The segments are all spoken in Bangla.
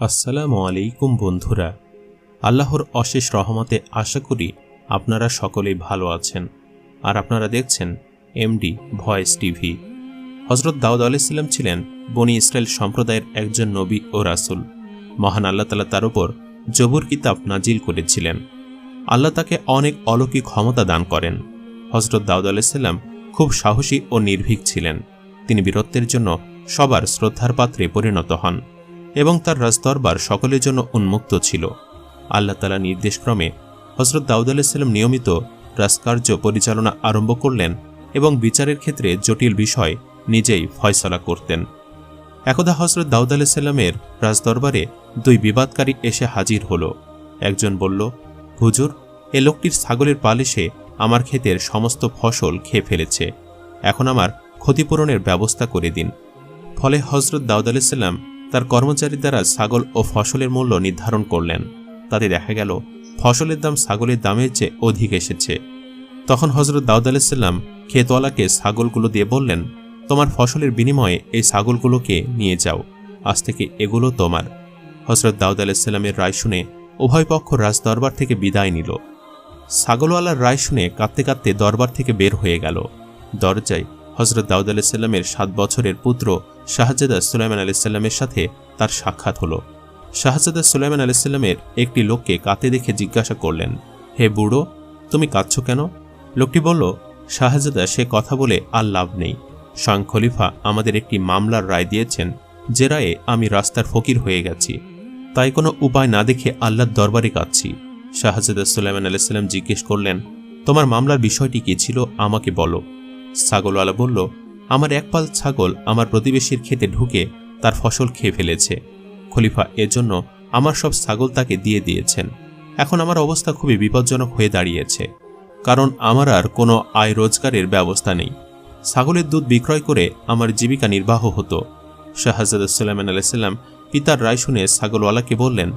আসসালামু আলাইকুম বন্ধুরা। আল্লাহর অশেষ রহমতে আশা করি আপনারা সকলেই ভালো আছেন। আর আপনারা দেখছেন এমডি ভয়েস টিভি হজরত দাউদ আলাইসাল্লাম ছিলেন বনি ইসরায়েল সম্প্রদায়ের একজন নবী ও রাসূল। মহান আল্লাহ তালা তার উপর জবুর কিতাব নাজিল করেছিলেন। আল্লাহ তাকে অনেক অলৌকিক ক্ষমতা দান করেন। হজরত দাউদ আলাইসাল্লাম খুব সাহসী ও নির্ভীক ছিলেন। তিনি বীরত্বের জন্য সবার শ্রদ্ধার পাত্রে পরিণত হন। এবং তার রাজদরবার সকলের জন্য উন্মুক্ত ছিল। আল্লাহ তালা নির্দেশক্রমে হজরত দাউদ আলাইসাল্লাম নিয়মিত রাজকার্য পরিচালনা আরম্ভ করলেন এবং বিচারের ক্ষেত্রে জটিল বিষয় নিজেই ফয়সলা করতেন। একদা হজরত দাউদ আলাইসাল্লামের রাজদরবারে দুই বিবাদকারী এসে হাজির হল। একজন বলল, হুজুর, এ লোকটির ছাগলের পালিশে আমার ক্ষেতের সমস্ত ফসল খেয়ে ফেলেছে। এখন আমার ক্ষতিপূরণের ব্যবস্থা করে দিন। ফলে হজরত দাউদ আলাইসাল্লাম তার কর্মচারী দ্বারা ছাগল ও ফসলের মূল্য নির্ধারণ করলেন। তাতে দেখা গেল, ফসলের দাম ছাগলের দামের চেয়ে অধিক এসেছে। তখন হজরত দাউদ আলাইসাল্লাম খেতওয়ালাকে ছাগলগুলো দিয়ে বললেন, তোমার ফসলের বিনিময়ে এই ছাগলগুলোকে নিয়ে যাও, আজ থেকে এগুলো তোমার। হজরত দাউদ আলাইসাল্লামের রায় শুনে উভয় পক্ষ রাজদরবার থেকে বিদায় নিল। ছাগলওয়ালার রায় শুনে কাঁদতে কাঁদতে দরবার থেকে বের হয়ে গেল। দরজায় হজরত দাউদ আলাইসাল্লামের সাত বছরের পুত্র শাহজাদা সুলাইমান আলাইসাল্লামের সাথে তার সাক্ষাৎ হলো। শাহজাদা সুলাইমান আলাইসাল্লামের একটি লোককে কাতে দেখে জিজ্ঞাসা করলেন, হে বুড়ো, তুমি কাঁদছ কেন? লোকটি বলল, শাহজাদা সে কথা বলে আর লাভ নেই। স্বয়ং খলিফা আমাদের একটি মামলার রায় দিয়েছেন, যে রায়ে আমি রাস্তার ফকির হয়ে গেছি। তাই কোনো উপায় না দেখে আল্লাহর দরবারে কাঁদছি। শাহজাদা সুলাইমান আলাইসাল্লাম জিজ্ঞেস করলেন, তোমার মামলার বিষয়টি কি ছিল আমাকে বলো। ছাগলওয়ালা বলল, আমার একপাল ছাগল আমার প্রতিবেশীর ক্ষেতে ঢুকে তার ফসল খেয়ে ফেলেছে। খলিফা এজন্য আমার সব ছাগল তাকে দিয়ে দিয়েছেন। এখন আমার অবস্থা খুবই বিপজ্জনক হয়ে দাঁড়িয়েছে, কারণ আমার আর কোনো আয় রোজগারের ব্যবস্থা নেই। ছাগলের দুধ বিক্রয় করে আমার জীবিকা নির্বাহ হতো। শাহজাদা সুলাইমান আলাইসাল্লাম পিতার রায় শুনে ছাগলওয়ালাকে বললেন,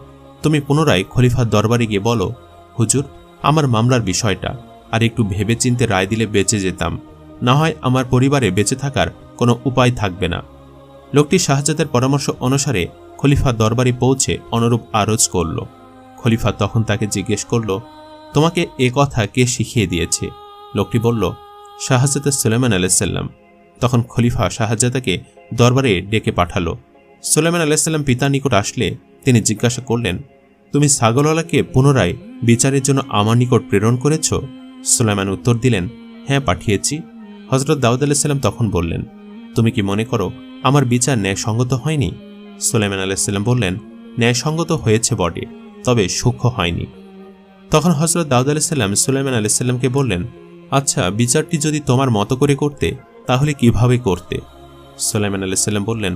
তুমি পুনরায় খলিফার দরবারে গিয়ে বলো, হুজুর, আমার মামলার বিষয়টা, আর একটু ভেবেচিন্তে রায় দিলে বেঁচে যেতাম না হয় আমার পরিবারে বেঁচে থাকার কোনো উপায় থাকবে না। লোকটি শাহজাদের পরামর্শ অনুসারে খলিফা দরবারে পৌঁছে অনুরূপ আরজ করল। খলিফা তখন তাকে জিজ্ঞেস করল, তোমাকে এ কথা কে শিখিয়ে দিয়েছে? লোকটি বলল, শাহজাদা সুলেমান আলাইসাল্লাম তখন খলিফা শাহজাদাকে দরবারে ডেকে পাঠালো। সুলেমান আলাইসাল্লাম পিতা নিকট আসলে তিনি জিজ্ঞাসা করলেন, তুমি ছাগলওয়ালাকে পুনরায় বিচারের জন্য আমার নিকট প্রেরণ করেছ? সুলাইমান উত্তর দিলেন হ্যাঁ পাঠিয়েছি। হজরত দাউদ আলাইসাল্লাম তখন বললেন, তুমি কি মনে করো আমার বিচার ন্যায়সঙ্গত হয়নি? সুলাইমান আলাইসাল্লাম বললেন, ন্যায়সঙ্গত হয়েছে বটে, তবে সূক্ষ্ম হয়নি। তখন হজরত দাউদ আলাইসাল্লাম সুলাইমান আলাইসাল্লামকে বললেন আচ্ছা বিচারটি যদি তোমার মতো করে করতে, তাহলে কীভাবে করতে? সুলাইমান আলাইসাল্লাম বললেন,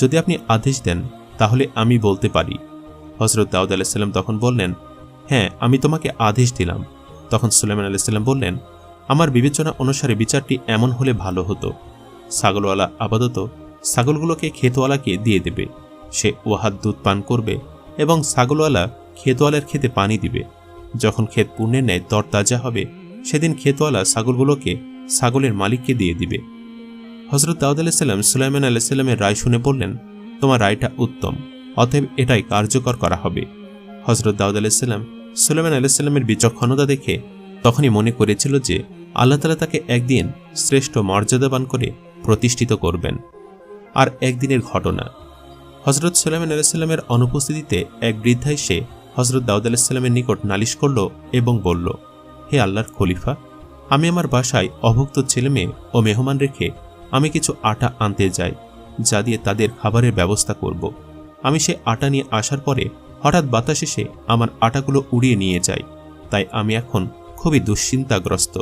যদি আপনি আদেশ দেন, তাহলে আমি বলতে পারি। হজরত দাউদ আলাইসাল্লাম তখন বললেন হ্যাঁ আমি তোমাকে আদেশ দিলাম। তখন সুলাইমান আলাইসাল্লাম বললেন আমার বিবেচনা অনুসারে বিচারটি এমন হলে ভালো হতো। ছাগলওয়ালা আপাতত ছাগলগুলোকে ক্ষেতওয়ালাকে দিয়ে দেবে। সে ওহাত দুধ পান করবে এবং ছাগলওয়ালা ক্ষেতওয়ালার খেতে পানি দিবে। যখন ক্ষেত পূর্ণের ন্যায় তরতাজা হবে, সেদিন ক্ষেতওয়ালা ছাগলগুলোকে ছাগলের মালিককে দিয়ে দিবে। হজরত দাউদ আলাইসাল্লাম সুলাইমান আলাইসাল্লামের রায় শুনে বললেন, তোমার রায়টা উত্তম, অতএব এটাই কার্যকর করা হবে। হজরত দাউদ আলাইসাল্লাম সুলাইমান আলাইসাল্লামের বিচক্ষণতা দেখে তখনই মনে করেছিল যে আল্লাহ তালা তাকে একদিন শ্রেষ্ঠ মর্যাদাবান করে প্রতিষ্ঠিত করবেন। আর একদিনের ঘটনা। হজরত সুলাইমান আলাইসাল্লামের অনুপস্থিতিতে এক বৃদ্ধা এসে হজরত দাউদ আলাইসাল্লামের নিকট নালিশ করল এবং বলল, হে আল্লাহর খলিফা, আমি আমার বাসায় অভুক্ত ছেলেমেয়ে ও মেহমান রেখে আমি কিছু আটা আনতে যাই, যা দিয়ে তাদের খাবারের ব্যবস্থা করব। আমি সে আটা নিয়ে আসার পরে হঠাৎ বাতাস এসে আমার আটাগুলো উড়িয়ে নিয়ে যায়। তাই আমি এখন খুবই দুশ্চিন্তাগ্রস্ত।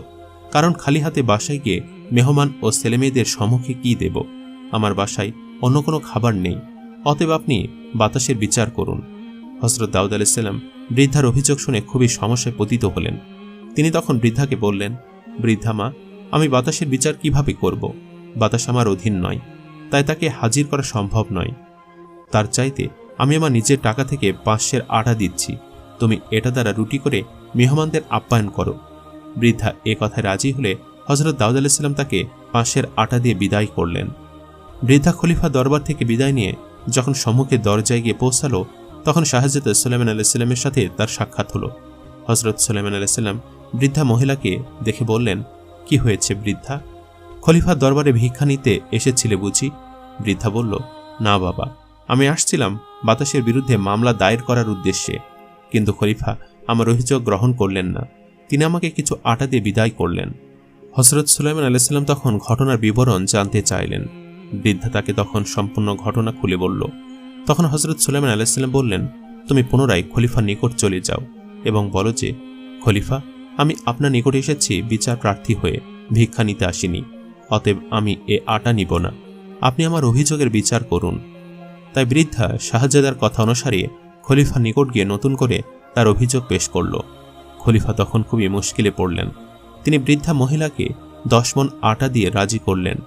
কারণ খালি হাতে বাসায় গিয়ে মেহমান ও ছেলেমেয়েদের সম্মুখে কি দেব? আমার বাসায় অন্য কোনো খাবার নেই। অতএব আপনি বাতাসের বিচার করুন। হজরত দাউদ আলাইসাল্লাম বৃদ্ধার অভিযোগ শুনে খুবই সমস্যায় পতিত হলেন। তিনি তখন বৃদ্ধাকে বললেন, বৃদ্ধা মা, আমি বাতাসের বিচার কীভাবে করব? বাতাস আমার অধীন নয়, তাই তাকে হাজির করা সম্ভব নয়। তার চাইতে আমি আমার নিজের টাকা থেকে পাঁচশের আটা দিচ্ছি। তুমি এটা দ্বারা রুটি করে মেহমানদের আপ্যায়ন করো। বৃদ্ধা এ কথায় রাজি হলে হজরত দাউদ আলাইসাল্লাম তাকে পাঁচশের আটা দিয়ে বিদায় করলেন। বৃদ্ধা খলিফা দরবার থেকে বিদায় নিয়ে যখন সম্মুখে দরজায় গিয়ে পৌঁছালো, তখন শাহজাদা সুলাইমান আলাইসাল্লামের সাথে তার সাক্ষাৎ হলো। হজরত সুলাইমান আলাইসাল্লাম বৃদ্ধা মহিলাকে দেখে বললেন, কি হয়েছে বৃদ্ধা? খলিফার দরবারে ভিক্ষা নিতে এসেছিলে বুঝি? বৃদ্ধা বলল, না বাবা, আমি আসছিলাম বাতাসের বিরুদ্ধে মামলা দায়ের করার উদ্দেশ্যে, কিন্তু খলিফা আমার অভিযোগ গ্রহণ করলেন না। তিনি আমাকে কিছু আটা দিয়ে বিদায় করলেন। হজরত সুলাইমান আলাইসাল্লাম তখন ঘটনার বিবরণ জানতে চাইলেন। বৃদ্ধা তাকে তখন সম্পূর্ণ ঘটনা খুলে বলল। তখন হজরত সুলাইমান আলাইসাল্লাম বললেন, তুমি পুনরায় খলিফার নিকট চলে যাও এবং বলো যে, খলিফা, আমি আপনার নিকট এসেছি বিচার প্রার্থী হয়ে, ভিক্ষা নিতে আসিনি, অতএব আমি এ আটা নিব না। আপনি আমার অভিযোগের বিচার করুন। তাই বৃদ্ধা শাহজাদার কথা অনুসারে খলিফা নিকট গিয়ে নতুন করে তার অভিযোগ পেশ করল। খলিফা তখন খুবই মুশকিলে পড়লেন। তিনি বৃদ্ধা মহিলাকে দশ মন আটা দিয়ে রাজি করলেন।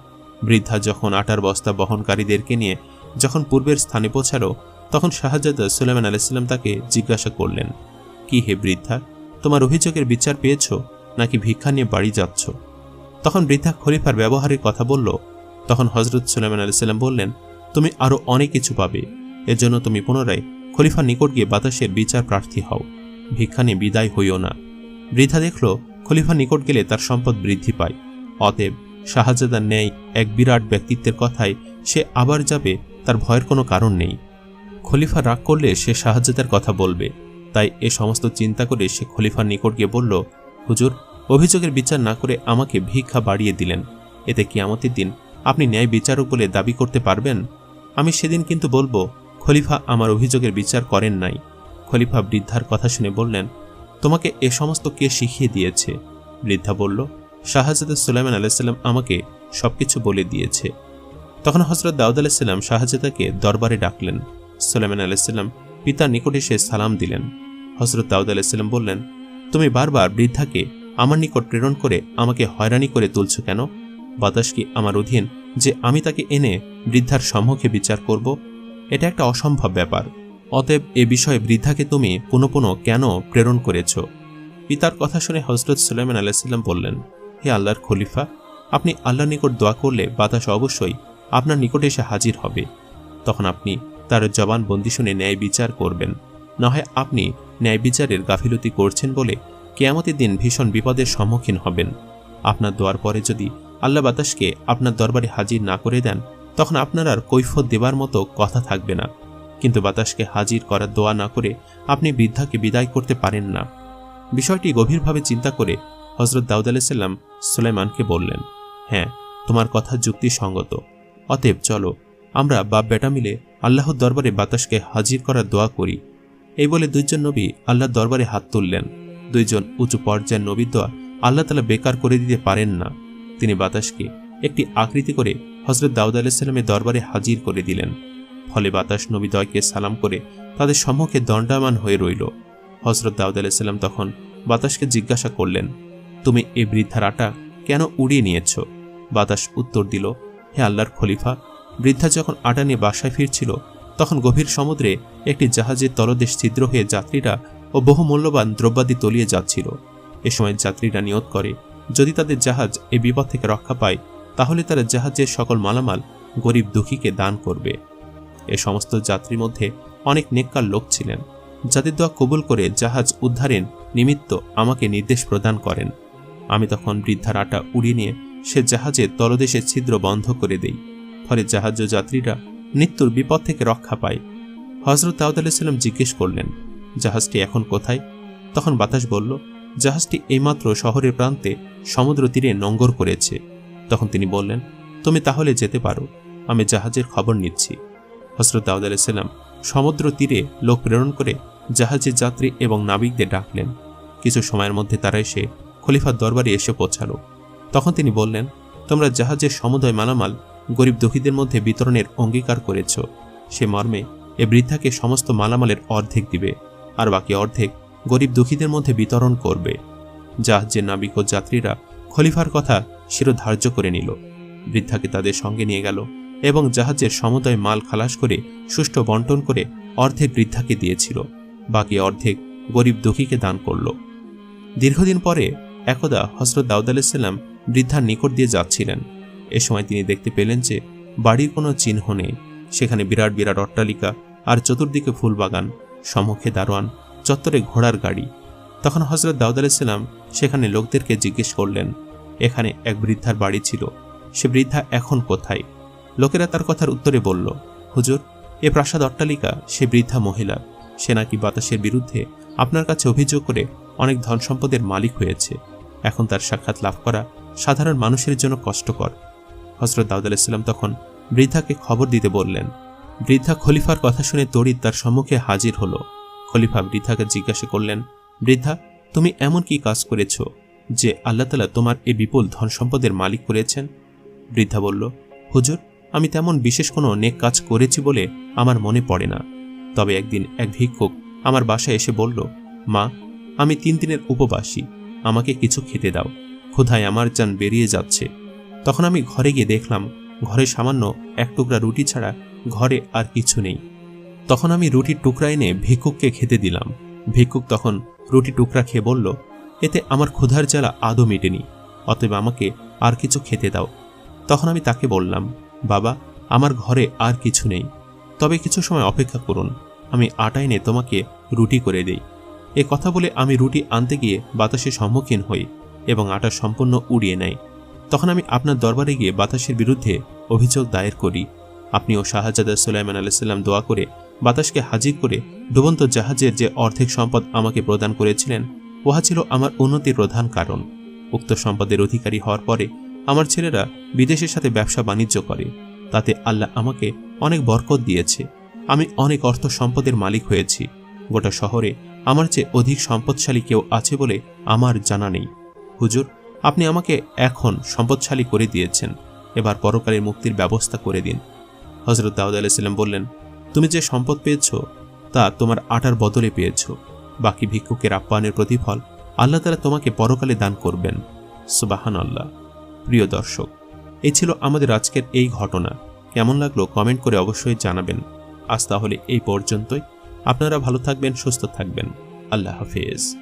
বৃদ্ধা যখন আটার বস্তা বহনকারীদেরকে নিয়ে যখন পূর্বের স্থানে পৌঁছালো, তখন শাহজাদা সুলেমান আলাইসাল্লাম তাকে জিজ্ঞাসা করলেন, কি হে বৃদ্ধা, তোমার অভিযোগের বিচার পেয়েছ নাকি ভিক্ষা নিয়ে বাড়ি যাচ্ছ? তখন বৃদ্ধা খলিফার ব্যবহারের কথা বলল। তখন হজরত সুলাইমান আলাইসাল্লাম বললেন, তুমি আরও অনেক কিছু পাবে। এজন্য তুমি পুনরায় খলিফার নিকট গিয়ে বাতাসের বিচার প্রার্থী হও। ভিক্ষা নিয়ে বিদায় হইও না। বৃদ্ধা দেখল, খলিফা নিকট গেলে তার সম্পদ বৃদ্ধি পায়। অতএব শাহজাদার ন্যায় এক বিরাট ব্যক্তিত্বের কথায় সে আবার যাবে, তার ভয়ের কোনো কারণ নেই। খলিফা রাগ করলে সে শাহজাদার কথা বলবে। তাই এ সমস্ত চিন্তা করে সে খলিফার নিকট গিয়ে বলল, হুজুর, অভিযোগের বিচার না করে আমাকে ভিক্ষা বাড়িয়ে দিলেন। এতে কিয়ামতের দিন আপনি ন্যায় বিচারক বলে দাবি করতে পারবেন? আমি সেদিন কিন্তু বলব, খলিফা আমার অভিযোগের বিচার করেন নাই। খলিফা বৃদ্ধার কথা শুনে বললেন, তোমাকে এ সমস্ত কে শিখিয়ে দিয়েছে? বৃদ্ধা বলল, শাহজাদা সুলাইমান আলাইসাল্লাম আমাকে সবকিছু বলে দিয়েছে। তখন হজরত দাউদ আলাইসাল্লাম শাহজাদাকে দরবারে ডাকলেন। সুলাইমান আলাইসাল্লাম পিতার নিকট এসে সালাম দিলেন। হজরত দাউদ আলাইসাল্লাম বললেন, তুমি বারবার বৃদ্ধাকে আমার নিকট প্রেরণ করে আমাকে হয়রানি করে তুলছ কেন? বাতাস কি আমার অধীন যে আমি তাকে এনে বৃদ্ধার সম্মুখে বিচার করব? এটা একটা অসম্ভব ব্যাপার। অতএব এ বিষয়ে বৃদ্ধাকে তুমি পুনঃ পুনঃ কেন প্রেরণ করেছ? পিতার কথা শুনে হজরত সুলাইমান আলাইসাল্লাম বললেন, হে আল্লাহর খলিফা, আপনি আল্লাহর নিকট দোয়া করলে বাতাস অবশ্যই আপনার নিকটে এসে হাজির হবে। তখন আপনি তার জবান বন্দি শুনে ন্যায় বিচার করবেন। না হয় আপনি ন্যায় বিচারের গাফিলতি করছেন বলে কেয়ামতের দিন ভীষণ বিপদের সম্মুখীন হবেন। আপনার দোয়ার পরে যদি আল্লাহ বাতাসকে আপনার দরবারে হাজির না করে দেন, তখন আপনার আর কৈফত দেবার মতো কথা থাকবে না। কিন্তু বাতাসকে হাজির করার দোয়া না করে আপনি বৃদ্ধাকে বিদায় করতে পারেন না। বিষয়টি গভীরভাবে চিন্তা করে হজরত দাউদ আলাইসাল্লাম সুলাইমানকে বললেন হ্যাঁ তোমার কথা যুক্তিসঙ্গত। অতএব চলো, আমরা বাপ বেটা মিলে আল্লাহর দরবারে বাতাসকে হাজির করার দোয়া করি। এই বলে দুইজন নবী আল্লাহর দরবারে হাত তুললেন। দুইজন উঁচু পর্যায়ের নবীর দোয়া আল্লাহ তালা বেকার করে দিতে পারেন না। তিনি বাতাসকে একটি আকৃতি করে হজরত দাউদ আলাইসাল্লামের দরবারে হাজির করে দিলেন। ফলে বাতাস নবীদয়কে সালাম করে তাদের সম্মুখে দণ্ডায়মান হয়ে রইল। হজরত দাউদ আলাইসাল্লাম তখন বাতাসকে জিজ্ঞাসা করলেন, তুমি এ বৃদ্ধার আটা কেন উড়িয়ে নিয়েছ? বাতাস উত্তর দিল, হে আল্লাহর খলিফা, বৃদ্ধা যখন আটা নিয়ে বাসায় ফিরছিল, তখন গভীর সমুদ্রে একটি জাহাজের তলদেশ ছিদ্র হয়ে যাত্রীরা ও বহু মূল্যবান দ্রব্যাদি তলিয়ে যাচ্ছিল। এ সময় যাত্রীরা নিয়ত করে, যদি তাদের জাহাজ এ বিপদ থেকে রক্ষা পায়, তাহলে তারা জাহাজের সকল মালামাল গরিব দুঃখীকে দান করবে। এ সমস্ত যাত্রীর মধ্যে অনেক নেককার লোক ছিলেন যাদের দোয়া কবুল করে জাহাজ উদ্ধারের নিমিত্ত আমাকে নির্দেশ প্রদান করেন। আমি তখন বৃদ্ধার আটা উড়িয়ে নিয়ে সে জাহাজের তলদেশের ছিদ্র বন্ধ করে দেই, ফলে জাহাজ যাত্রীরা মৃত্যুর বিপদ থেকে রক্ষা পায়। হজরত দাউদ আলাইসাল্লাম জিজ্ঞেস করলেন, জাহাজটি এখন কোথায়? তখন বাতাস বলল, জাহাজটি এইমাত্র শহরের প্রান্তে সমুদ্র তীরে নঙ্গর করেছে। তখন তিনি বললেন, তুমি তাহলে যেতে পারো, আমি জাহাজের খবর নিচ্ছি। হজরত দাউদ আলাইসাল্লাম সমুদ্র তীরে লোক প্রেরণ করে জাহাজের যাত্রী এবং নাবিকদের ডাকলেন। কিছু সময়ের মধ্যে তারা এসে খলিফার দরবারে এসে পৌঁছালো। তখন তিনি বললেন, তোমরা জাহাজের সমুদয় মালামাল গরিব দুঃখীদের মধ্যে বিতরণের অঙ্গীকার করেছ। সে মর্মে এ বৃদ্ধাকে সমস্ত মালামালের অর্ধেক দিবে আর বাকি অর্ধেক গরিব দুঃখীদের মধ্যে বিতরণ করবে। জাহাজের নাবিক ও যাত্রীরা খলিফার কথা শিরোধার্য করে নিল। বৃদ্ধাকে তাদের সঙ্গে নিয়ে গেল। এবং জাহাজের সমুদয় মাল খালাস করে সুষ্ঠু বন্টন করে অর্ধেক বৃদ্ধাকে দিয়েছিল। বাকি অর্ধেক গরিব দুঃখীকে দান করল। দীর্ঘদিন পরে একদা হজরত দাউদ আলাইসাল্লাম বৃদ্ধার নিকট দিয়ে যাচ্ছিলেন। এ সময় তিনি দেখতে পেলেন যে বাড়ির কোনো চিহ্ন নেই। সেখানে বিরাট বিরাট অট্টালিকা আর চতুর্দিকে ফুলবাগান, সম্মুখে দারোয়ান, চত্বরে ঘোড়ার গাড়ি। তখন হজরত দাউদ আলাইসাল্লাম সেখানে লোকদেরকে জিজ্ঞেস করলেন, এখানে এক বৃদ্ধার বাড়ি ছিল। সে বৃদ্ধা এখন কোথায়? লোকেরা তার কথার উত্তরে বলল, হুজুর, এ প্রাসাদ অট্টালিকা, সে বৃদ্ধা মহিলা। সে নাকি বাতাসের বিরুদ্ধে আপনার কাছে অভিযোগ করে অনেক ধন সম্পদের মালিক হয়েছে। এখন তার সাক্ষাৎ লাভ করা সাধারণ মানুষের জন্য কষ্টকর। হজরত দাউদ আলাইসাল্লাম তখন বৃদ্ধাকে খবর দিতে বললেন, বৃদ্ধা খলিফার কথা শুনে তড়িৎ তার সম্মুখে হাজির হলো। খলিফা বৃদ্ধাকে জিজ্ঞাসা করলেন, বৃদ্ধা, তুমি এমন কি কাজ করেছ যে আল্লাহ তালা তোমার এই বিপুল ধন সম্পদের মালিক করেছেন? বৃদ্ধা বলল, হুজুর আমি তেমন বিশেষ কোনো নেক কাজ করেছি বলে আমার মনে পড়ে না। তবে একদিন এক ভিক্ষুক আমার বাসায় এসে বলল, মা, আমি তিন দিনের উপবাসী, আমাকে কিছু খেতে দাও, ক্ষুধায় আমার যান বেরিয়ে যাচ্ছে। তখন আমি ঘরে গিয়ে দেখলাম, ঘরে সামান্য এক টুকরা রুটি ছাড়া ঘরে আর কিছু নেই। তখন আমি রুটির টুকরা এনে ভিক্ষুককে খেতে দিলাম। ভিক্ষুক তখন রুটি টুকরা খেয়ে বলল, এতে আমার ক্ষুধার জ্বালা আদৌ মেটেনি, অতএব আমাকে আর কিছু খেতে দাও। তখন আমি তাকে বললাম বাবা, আমার ঘরে আর কিছু নেই। তবে কিছু সময় অপেক্ষা করুন। আমি আটা এনে তোমাকে রুটি করে দেই। এ কথা বলে আমি রুটি আনতে গিয়ে বাতাসের সম্মুখীন হই এবং আটা সম্পূর্ণ উড়িয়ে নেয়। তখন আমি আপনার দরবারে গিয়ে বাতাসের বিরুদ্ধে অভিযোগ দায়ের করি। আপনি ও শাহজাদা সুলাইমান আলাইসাল্লাম দোয়া করে বাতাসকে হাজির করে ডুবন্ত জাহাজের যে অর্ধেক সম্পদ আমাকে প্রদান করেছিলেন, উহা ছিল আমার উন্নতির প্রধান কারণ। উক্ত সম্পদের অধিকারী হওয়ার পরে আমার ছেলেরা বিদেশের সাথে ব্যবসা বাণিজ্য করে। তাতে আল্লাহ আমাকে অনেক বরকত দিয়েছে। আমি অনেক অর্থ সম্পদের মালিক হয়েছি। গোটা শহরে আমার চেয়ে অধিক সম্পদশালী কেউ আছে বলে আমার জানা নেই। হুজুর, আপনি আমাকে এখন সম্পদশালী করে দিয়েছেন। এবার পরকালের মুক্তির ব্যবস্থা করে দিন। হজরত দাউদ আলাইসাল্লাম বললেন, তুমি যে সম্পদ পেয়েছ, তা তোমার আটার বদলে পেয়েছ। বাকি ভিক্ষুকের আপ্যায়নের প্রতিফল আল্লাহ তালা তোমাকে পরকালে দান করবেন। সুবাহান আল্লাহ প্রিয় দর্শক, এ ছিল আমাদের আজকের এই ঘটনা। কেমন লাগল কমেন্ট করে অবশ্যই জানাবেন। আজ তাহলে এই পর্যন্তই। আপনারা ভালো থাকবেন, সুস্থ থাকবেন। আল্লাহ হাফেজ।